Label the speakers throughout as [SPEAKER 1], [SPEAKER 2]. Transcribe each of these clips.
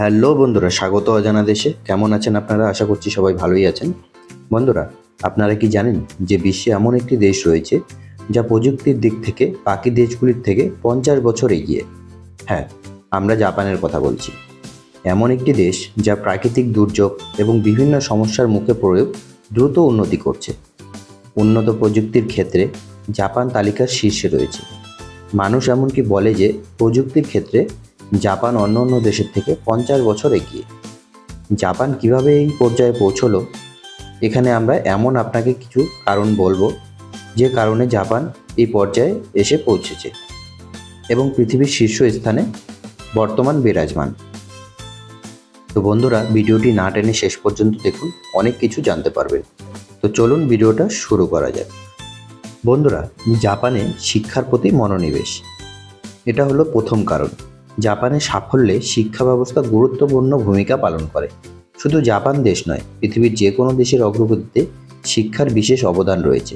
[SPEAKER 1] Hello বন্ধুরা, স্বাগত অজানা দেশে। কেমন আছেন আপনারা? আশা করছি সবাই ভালোই আছেন। বন্ধুরা, আপনারা কি জানেন যে বিশ্বে এমন একটি দেশ রয়েছে যা প্রযুক্তির দিক থেকে, বাকি দেশগুলির থেকে পঞ্চাশ বছর এগিয়ে? হ্যাঁ আমরা জাপানের কথা বলছি। এমন একটি দেশ যা প্রাকৃতিক দুর্যোগ এবং বিভিন্ন সমস্যার মুখে পড়েও দ্রুত উন্নতি করছে। উন্নত প্রযুক্তির ক্ষেত্রে জাপান তালিকার শীর্ষে রয়েছে। মানুষ এমনকি বলে যে প্রযুক্তির ক্ষেত্রে জাপান অন্য অন্য দেশের থেকে পঞ্চাশ বছর এগিয়ে। জাপান কীভাবে এই পর্যায়ে পৌঁছলো? এখানে আমরা এমন আপনাকে কিছু কারণ বলব, যে কারণে জাপান এই পর্যায়ে এসে পৌঁছেছে এবং পৃথিবীর শীর্ষ স্থানে বর্তমান বিরাজমান। তো বন্ধুরা, ভিডিওটি না টেনে শেষ পর্যন্ত দেখুন, অনেক কিছু জানতে পারবেন। তো চলুন ভিডিওটা শুরু করা যাক। বন্ধুরা, জাপানে শিক্ষার প্রতি মনোনিবেশ। এটা হলো প্রথম কারণ। জাপানের সাফল্যে শিক্ষা ব্যবস্থা গুরুত্বপূর্ণ ভূমিকা পালন করে। শুধু জাপান দেশ নয়, পৃথিবীর যে কোনো দেশের অগ্রগতিতে শিক্ষার বিশেষ অবদান রয়েছে,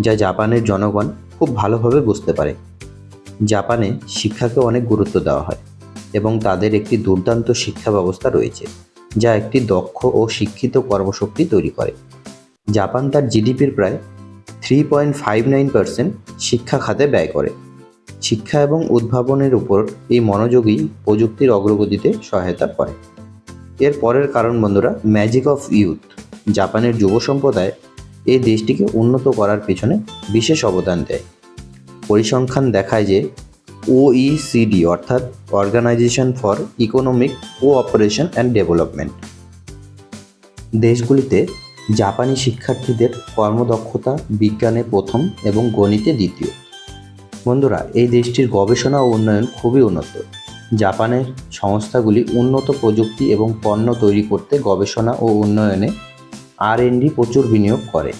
[SPEAKER 1] যা জাপানের জনগণ খুব ভালোভাবে বুঝতে পারে। জাপানে শিক্ষাকে অনেক গুরুত্ব দেওয়া হয় এবং তাদের একটি দুর্দান্ত শিক্ষা ব্যবস্থা রয়েছে, যা একটি দক্ষ ও শিক্ষিত কর্মশক্তি তৈরি করে। জাপান তার জিডিপির প্রায় three point five nine percent শিক্ষা খাতে ব্যয় করে। শিক্ষা এবং উদ্ভাবনের উপর এই মনোযোগই প্রযুক্তির অগ্রগতিতে সহায়তা করে। এর পরের কারণ বন্ধুরা ম্যাজিক অফ ইউথ জাপানের যুব সম্প্রদায় এই দেশটিকে উন্নত করার পেছনে বিশেষ অবদান দেয়। পরিসংখ্যান দেখায় যে ওইসিডি অর্থাৎ organisation for economic cooperation and development দেশগুলিতে জাপানি শিক্ষার্থীদের কর্মদক্ষতা বিজ্ঞানে প্রথম এবং গণিতে দ্বিতীয়। বন্ধুরা, এই দেশটির গবেষণা ও উন্নয়ন খুবই উন্নত। জাপানের সংস্থাগুলি উন্নত প্রযুক্তি এবং পণ্য তৈরি করতে গবেষণা ও উন্নয়নে আর ডি প্রচুর বিনিয়োগ করে।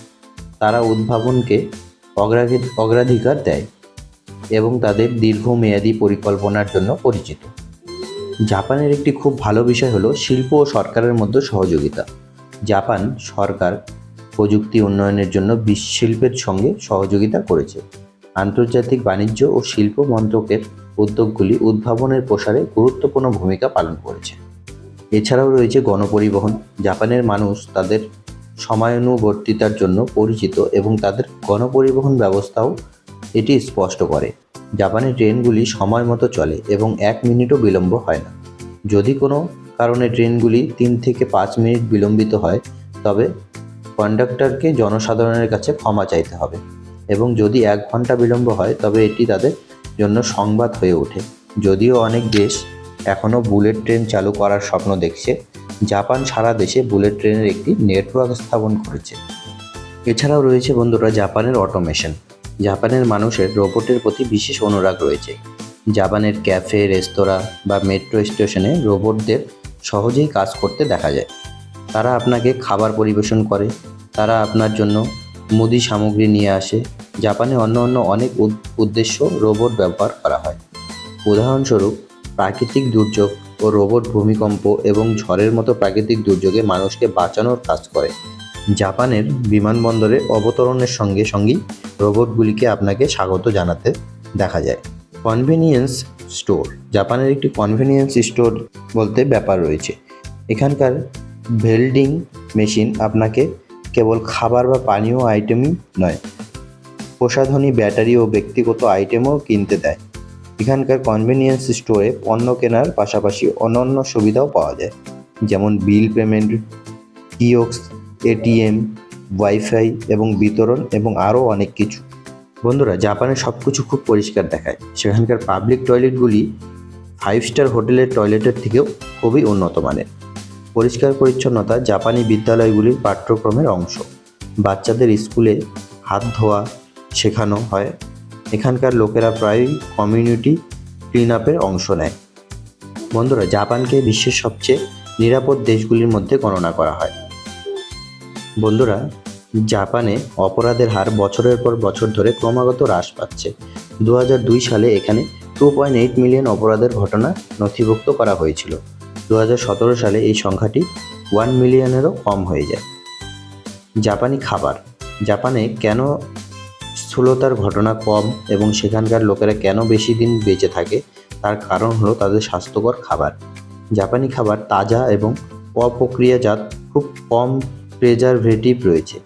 [SPEAKER 1] তারা উদ্ভাবনকে অগ্রাধি- অগ্রাধিকার দেয় এবং তাদের দীর্ঘমেয়াদী পরিকল্পনার জন্য পরিচিত। জাপানের একটি খুব ভালো বিষয় হলো শিল্প ও সরকারের মধ্যে সহযোগিতা। জাপান সরকার প্রযুক্তি উন্নয়নের জন্য বিশ্ব শিল্পের সঙ্গে সহযোগিতা করেছে। আন্তর্জাতিক বাণিজ্য ও শিল্প মন্ত্রকের উদ্যোগগুলি উদ্ভাবনের প্রসারে গুরুত্বপূর্ণ ভূমিকা পালন করেছে। এছাড়াও রয়েছে গণপরিবহন। জাপানের মানুষ তাদের সময়ানুবর্তিতার জন্য পরিচিত এবং তাদের গণপরিবহন ব্যবস্থাও এটি স্পষ্ট করে। জাপানের ট্রেনগুলি সময় মতো চলে এবং এক মিনিটও বিলম্ব হয় না। যদি কোনো কারণে ট্রেনগুলি তিন থেকে পাঁচ মিনিট বিলম্বিত হয়, তবে কন্ডাক্টরকে জনসাধারণের কাছে ক্ষমা চাইতে হবে। এবং যদি এক ঘণ্টা বিলম্ব হয়, তবে এটি তাদের জন্য সংবাদ হয়ে ওঠে। যদিও অনেক দেশ এখনও বুলেট ট্রেন চালু করার স্বপ্ন দেখছে, জাপান সারা দেশে বুলেট ট্রেনের একটি নেটওয়ার্ক স্থাপন করেছে। এছাড়াও রয়েছে বন্ধুরা জাপানের অটোমেশন। জাপানের মানুষের রোবটের প্রতি বিশেষ অনুরাগ রয়েছে। জাপানের ক্যাফে, রেস্তোরাঁ বা মেট্রো স্টেশনে রোবটদের সহজেই কাজ করতে দেখা যায়। তারা আপনাকে খাবার পরিবেশন করে, তারা আপনার জন্য মুদি সামগ্রী নিয়ে আসে। জাপানে অন্য অন্য অনেক উদ- উদ্দেশ্য রোবট ব্যবহার করা হয়। উদাহরণস্বরূপ, প্রাকৃতিক দুর্যোগ ও রোবট ভূমিকম্প এবং ঝড়ের মতো প্রাকৃতিক দুর্যোগে মানুষকে বাঁচানোর কাজ করে। জাপানের বিমানবন্দরে অবতরণের সঙ্গে সঙ্গেই রোবটগুলিকে আপনাকে স্বাগত জানাতে দেখা যায়। কনভেনিয়েন্স স্টোর, জাপানের একটি কনভেনিয়েন্স স্টোর বলতে ব্যাপার রয়েছে। এখানকার ভেল্ডিং মেশিন আপনাকে কেবল খাবার বা পানীয় আইটেমই নয়। প্রসাধনী, ব্যাটারি ও ব্যক্তিগত আইটেমও কিনতে দেয়। এখানকার কনভেনিয়েন্স স্টোরে পণ্য কেনার পাশাপাশি অন্যান্য সুবিধাও পাওয়া যায়। যেমন bill payment kiosks ATM wifi এবং বিতরণ এবং আরও অনেক কিছু। বন্ধুরা, জাপানে সব কিছু খুব পরিষ্কার দেখায়। সেখানকার পাবলিক টয়লেটগুলি ফাইভ স্টার হোটেলের টয়লেটের থেকেও খুবই উন্নত মানের। পরিষ্কার পরিচ্ছন্নতা জাপানি বিদ্যালয়গুলির পাঠ্যক্রমের অংশ। বাচ্চাদের স্কুলে হাত ধোয়া শেখানো হয়। এখানকার লোকেরা প্রায়ই কমিউনিটি ক্লিন আপের অংশ নেয়। বন্ধুরা, জাপানকে বিশ্বের সবচেয়ে নিরাপদ দেশগুলির মধ্যে গণনা করা হয়। বন্ধুরা, জাপানে অপরাধের হার বছরের পর বছর ধরে ক্রমাগত হ্রাস পাচ্ছে। দু সালে এখানে টু পয়েন্ট এইট মিলিয়ন অপরাধের ঘটনা নথিভুক্ত করা হয়েছিল। দু সালে এই সংখ্যাটি ওয়ান মিলিয়নেরও কম হয়ে যায়। জাপানি খাবার। জাপানে কেন স্থূলতার ঘটনা কম এবং সেখানকার লোকেরা কেন বেশি দিন বেঁচে থাকে, তার কারণ হলো তাদের স্বাস্থ্যকর খাবার। জাপানি খাবার তাজা এবং অপ্রক্রিয়াজাত, খুব কম প্রেজারভেটিভ রয়েছে।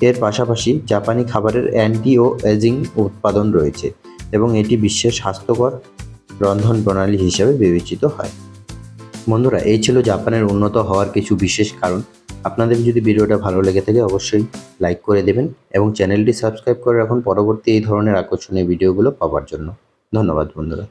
[SPEAKER 1] এর পাশাপাশি জাপানি খাবারের অ্যান্টি ও এজিং উৎপাদন রয়েছে এবং এটি বিশ্বের স্বাস্থ্যকর রন্ধন প্রণালী হিসেবে বিবেচিত হয়। বন্ধুরা, এই ছিল জাপানের উন্নত হওয়ার কিছু বিশেষ কারণ। আপনাদের যদি ভিডিওটা ভালো লেগে থাকে, অবশ্যই লাইক করে দেবেন এবং চ্যানেলটি সাবস্ক্রাইব করে রাখুন পরবর্তী এই ধরনের আকর্ষণীয় ভিডিওগুলো পাওয়ার জন্য। ধন্যবাদ বন্ধুরা।